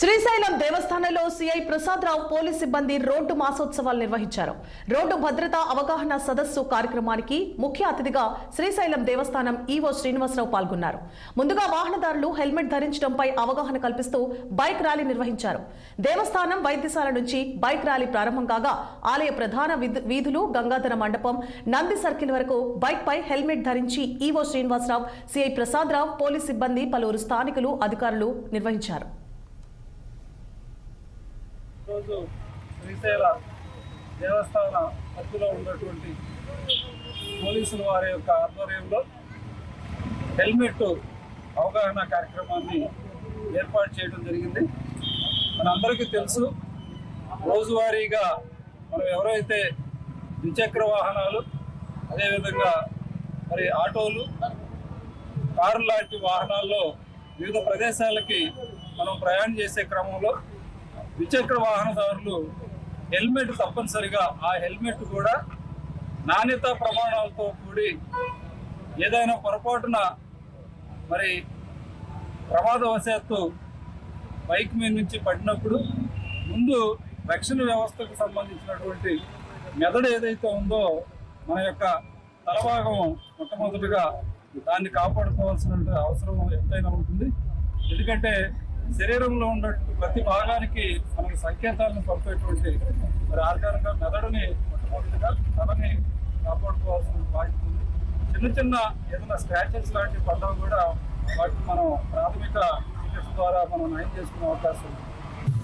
శ్రీశైలం దేవస్థానంలో CI Prasadarao police సిబ్బంది road మాసోత్సవాలు నిర్వహించారు. రోడ్డు భద్రతా అవగాహన సదస్సు కార్యక్రమానికి ముఖ్య అతిథిగా శ్రీశైలం దేవస్థానం ఈవో శ్రీనివాసరావు పాల్గొన్నారు. ముందుగా వాహనదారులు హెల్మెట్ ధరించడంపై అవగాహన కల్పిస్తూ బైక్ ర్యాలీ నిర్వహించారు. దేవస్థానం వైద్యశాల నుంచి బైక్ ర్యాలీ ప్రారంభం కాగా ఆలయ ప్రధాన వీధులు గంగాధర మండపం నంది సర్కిల్ వరకు బైక్పై హెల్మెట్ ధరించి EO Srinivasarao CI Prasadarao police సిబ్బంది పలువురు స్థానికులు అధికారులు నిర్వహించారు. ఈరోజు శ్రీశైల దేవస్థాన పరిధిలో ఉన్నటువంటి పోలీసుల వారి యొక్క ఆధ్వర్యంలో హెల్మెట్ అవగాహన కార్యక్రమాన్ని ఏర్పాటు చేయడం జరిగింది. మనందరికీ తెలుసు రోజువారీగా మనం ఎవరైతే ద్విచక్ర వాహనాలు అదేవిధంగా మరి ఆటోలు కారు లాంటి వాహనాల్లో వివిధ ప్రదేశాలకి మనం ప్రయాణం చేసే క్రమంలో ద్విచక్ర వాహనదారులు హెల్మెట్ తప్పనిసరిగా ఆ హెల్మెట్ కూడా నాణ్యత ప్రమాణాలతో కూడి ఏదైనా పొరపాటున మరి ప్రమాదవశాత్తు బైక్ మీద నుంచి పడినప్పుడు ముందు రక్షణ వ్యవస్థకు సంబంధించినటువంటి మెదడు ఏదైతే ఉందో మన యొక్క తలభాగం మొట్టమొదటిగా దాన్ని కాపాడుకోవాల్సిన అవసరం ఎంతైనా ఉంటుంది. ఎందుకంటే శరీరంలో ఉన్నట్టు ప్రతి భాగానికి మనకి సంకేతాలను పంపేటువంటి మరి ఆధారంగా మెదడుని మొట్టమొదటిగా తలని కాపాడుకోవాల్సిన బాధ్యత ఉంది. చిన్న చిన్న ఏదైనా స్క్రాచెస్ లాంటి పడ్డం కూడా వాటిని మనం ప్రాథమిక చికిత్స ద్వారా మనం నయం చేసుకునే అవకాశం ఉంది.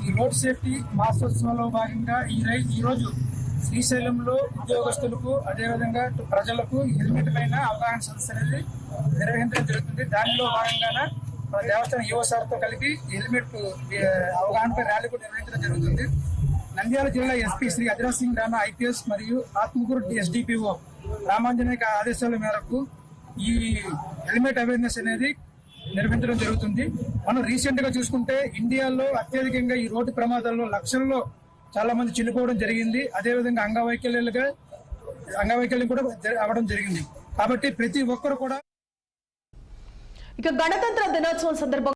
ఈ రోడ్ సేఫ్టీ మాసోత్సవంలో భాగంగా ఈ రై ఈరోజు శ్రీశైలంలో ఉద్యోగస్తులకు అదేవిధంగా ప్రజలకు హెల్మెట్ పైన అవగాహన సదస్సు అనేది నిర్వహించడం జరుగుతుంది. దానిలో భాగంగానే మన దేవస్థానం యువ సార్తో కలిపి హెల్మెట్ అవగాహనపై ర్యాలీ కూడా నిర్వహించడం జరుగుతుంది. నంద్యాల జిల్లా ఎస్పీ శ్రీ అజరాజ్ సింగ్ రాణా ఐపీఎస్ మరియు ఆత్మకూరు ఎస్డిపిఓ రామాంజనేయ ఆదేశాల మేరకు ఈ హెల్మెట్ అవేర్నెస్ అనేది నిర్వహించడం జరుగుతుంది. మనం రీసెంట్గా చూసుకుంటే ఇండియాలో అత్యధికంగా ఈ రోడ్డు ప్రమాదాల్లో లక్షల్లో చాలా మంది చనిపోవడం జరిగింది. అదేవిధంగా అంగవైకల్యాలుగా అంగవైకల్యం కూడా జరి- అవ్వడం జరిగింది. కాబట్టి ప్రతి ఒక్కరు కూడా ఇక గణతంత్ర దినోత్సవం సందర్భంగా